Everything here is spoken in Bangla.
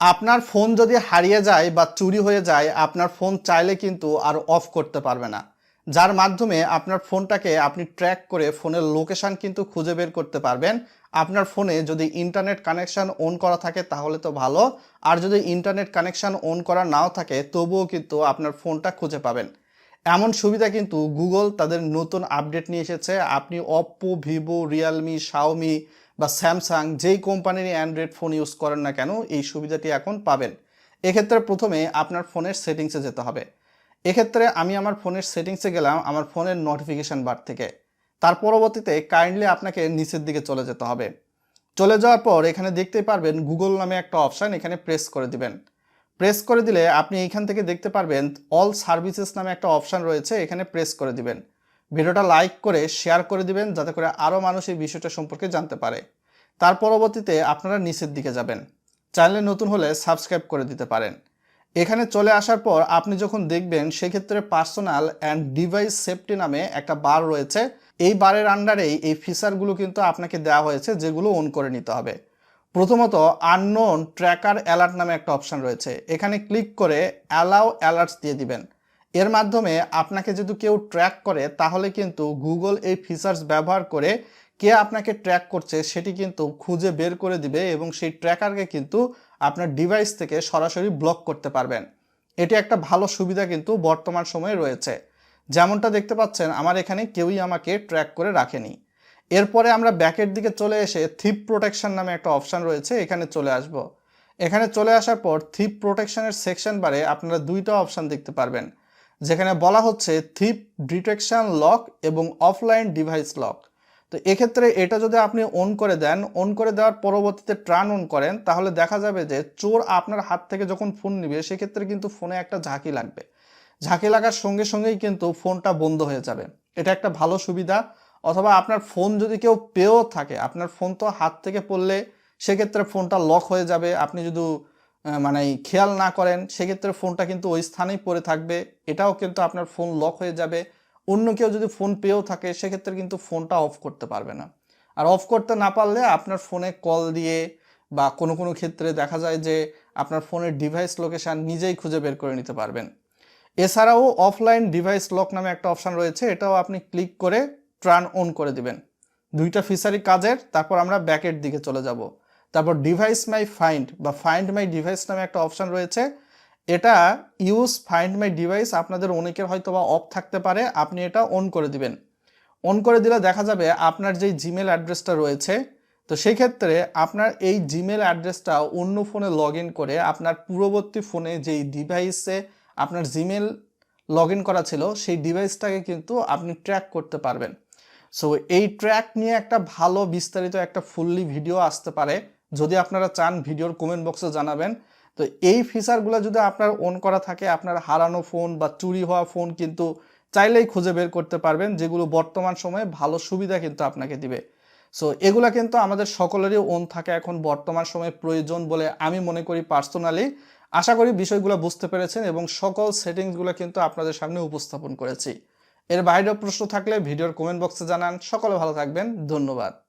আপনার ফোন যদি হারিয়ে যায় বা চুরি হয়ে যায়, আপনার ফোন চাইলে কিন্তু আর অফ করতে পারবে না। যার মাধ্যমে আপনার ফোনটাকে আপনি ট্র্যাক করে ফোনের লোকেশন কিন্তু খুঁজে বের করতে পারবেন। আপনার ফোনে যদি ইন্টারনেট কানেকশন অন করা থাকে তাহলে তো ভালো, আর যদি ইন্টারনেট কানেকশন অন করা নাও থাকে তবুও কিন্তু আপনার ফোনটা খুঁজে পাবেন। এমন সুবিধা কিন্তু গুগল তাদের নতুন আপডেট নিয়ে এসেছে। আপনি অপ্পো ভিভো রিয়েলমি শাওমি বা স্যামসাং যেই কোম্পানির অ্যান্ড্রয়েড ফোন ইউজ করেন না কেন, এই সুবিধাটি এখন পাবেন। এক্ষেত্রে প্রথমে আপনার ফোনের সেটিংসে যেতে হবে। এক্ষেত্রে আমি আমার ফোনের সেটিংসে গেলাম, আমার ফোনের নোটিফিকেশান বার থেকে। তার পরবর্তীতে কাইন্ডলি আপনাকে নিচের দিকে চলে যেতে হবে। চলে যাওয়ার পর এখানে দেখতে পারবেন গুগল নামে একটা অপশান এখানে প্রেস করে দিবেন। প্রেস করে দিলে আপনি এইখান থেকে দেখতে পারবেন অল সার্ভিসেস নামে একটা অপশান রয়েছে, এখানে প্রেস করে দিবেন। ভিডিওটা লাইক করে শেয়ার করে দিবেন যাতে করে আরও মানুষ এই বিষয়টা সম্পর্কে জানতে পারে। তার পরবর্তীতে আপনারা নিচের দিকে যাবেন। চ্যানেলে নতুন হলে সাবস্ক্রাইব করে দিতে পারেন। এখানে চলে আসার পর আপনি যখন দেখবেন সেক্ষেত্রে পার্সোনাল অ্যান্ড ডিভাইস সেফটি নামে একটা বার রয়েছে। এই বারের আন্ডারেই এই ফিচারগুলো কিন্তু আপনাকে দেওয়া হয়েছে যেগুলো অন করে নিতে হবে। প্রথমত আননোন ট্র্যাকার অ্যালার্ট নামে একটা অপশান রয়েছে। এখানে ক্লিক করে অ্যালাউ অ্যালার্টস দিয়ে দিবেন। এর মাধ্যমে আপনাকে যদি কেউ ট্র্যাক করে, তাহলে কিন্তু গুগল এই ফিচার্স ব্যবহার করে কে আপনাকে ট্র্যাক করছে সেটি কিন্তু খুঁজে বের করে দিবে এবং সেই ট্র্যাকারকে কিন্তু আপনার ডিভাইস থেকে সরাসরি ব্লক করতে পারবেন। এটি একটা ভালো সুবিধা কিন্তু বর্তমান সময়ে রয়েছে। যেমনটা দেখতে পাচ্ছেন, আমার এখানে কেউই আমাকে ট্র্যাক করে রাখেনি। এরপরে আমরা ব্যাকের দিকে চলে এসে থিপ প্রোটেকশন নামে একটা অপশান রয়েছে, এখানে চলে আসব। এখানে চলে আসার পর থিপ প্রোটেকশনের সেকশন বারে আপনারা দুইটা অপশান দেখতে পারবেন। যেখানে বলা হচ্ছে থিপ ডিটেকশন লক এবং অফলাইন ডিভাইস লক। তো এক্ষেত্রে এটা যদি আপনি অন করে দেন অন করে দেওয়ার পরবর্তীতে ট্রান অন করেন, তাহলে দেখা যাবে যে চোর আপনার হাত থেকে যখন ফোন নিবে, সেক্ষেত্রে কিন্তু ফোনে একটা ঝাঁকি লাগবে। ঝাঁকি লাগার সঙ্গে সঙ্গেই কিন্তু ফোনটা বন্ধ হয়ে যাবে। এটা একটা ভালো সুবিধা। অথবা আপনার ফোন যদি কেউ পেয়েও থাকে, আপনার ফোন তো হাত থেকে পড়লে সেক্ষেত্রে ফোনটা লক হয়ে যাবে। আপনি যদি মানে খেয়াল না করেন, সেক্ষেত্রে ফোনটা কিন্তু ওই স্থানেই পড়ে থাকবে। এটাও কিন্তু আপনার ফোন লক হয়ে যাবে। অন্য কেউ যদি ফোন পেয়েও থাকে, সেক্ষেত্রে কিন্তু ফোনটা অফ করতে পারবে না। আর অফ করতে না পারলে আপনার ফোনে কল দিয়ে বা কোনো কোনো ক্ষেত্রে দেখা যায় যে আপনার ফোনের ডিভাইস লোকেশান নিজেই খুঁজে বের করে নিতে পারবেন। এছাড়াও অফলাইন ডিভাইস লক নামে একটা অপশান রয়েছে, এটাও আপনি ক্লিক করে ট্রান অন করে দিবেন। দুইটা ফিচারই কাজের, তারপর আমরা ব্যাকের দিকে চলে যাব। তারপর ডিভাইস মাই ফাইন্ড বা ফাইন্ড মাই ডিভাইস নামে একটা অপশান রয়েছে। এটা ইউজ ফাইন্ড মাই ডিভাইস আপনাদের অনেকের হয়তো বা অফ থাকতে পারে, আপনি এটা অন করে দিবেন। অন করে দিলে দেখা যাবে আপনার যেই জিমেল অ্যাড্রেসটা রয়েছে, তো সেই ক্ষেত্রে আপনার এই জিমেল অ্যাড্রেসটা অন্য ফোনে লগ করে আপনার পূর্ববর্তী ফোনে যেই ডিভাইসে আপনার জিমেল লগ করা ছিল, সেই ডিভাইসটাকে কিন্তু আপনি ট্র্যাক করতে পারবেন। সো এই ট্র্যাক নিয়ে একটা ভালো বিস্তারিত একটা ফুললি ভিডিও আসতে পারে। যদি আপনারা চান ভিডিওর কমেন্ট বক্সে জানাবেন, তো এই ফিচারগুলো যদি আপনার অন করা থাকে, আপনার হারানো ফোন বা চুরি হওয়া ফোন কিন্তু চাইলেই খুঁজে বের করতে পারবেন, যেগুলো বর্তমান সময়ে ভালো সুবিধা কিন্তু আপনাকে দিবে। সো এগুলা কিন্তু আমাদের সকলেরই অন থাকে এখন বর্তমান সময়ে প্রয়োজন বলে আমি মনে করি পার্সোনালি আশা করি বিষয়গুলো বুঝতে পেরেছেন এবং সকল সেটিংসগুলো কিন্তু আপনাদের সামনে উপস্থাপন করেছি। এর বাইরেও প্রশ্ন থাকলে ভিডিওর কমেন্ট বক্সে জানান। সকলে ভালো থাকবেন। ধন্যবাদ।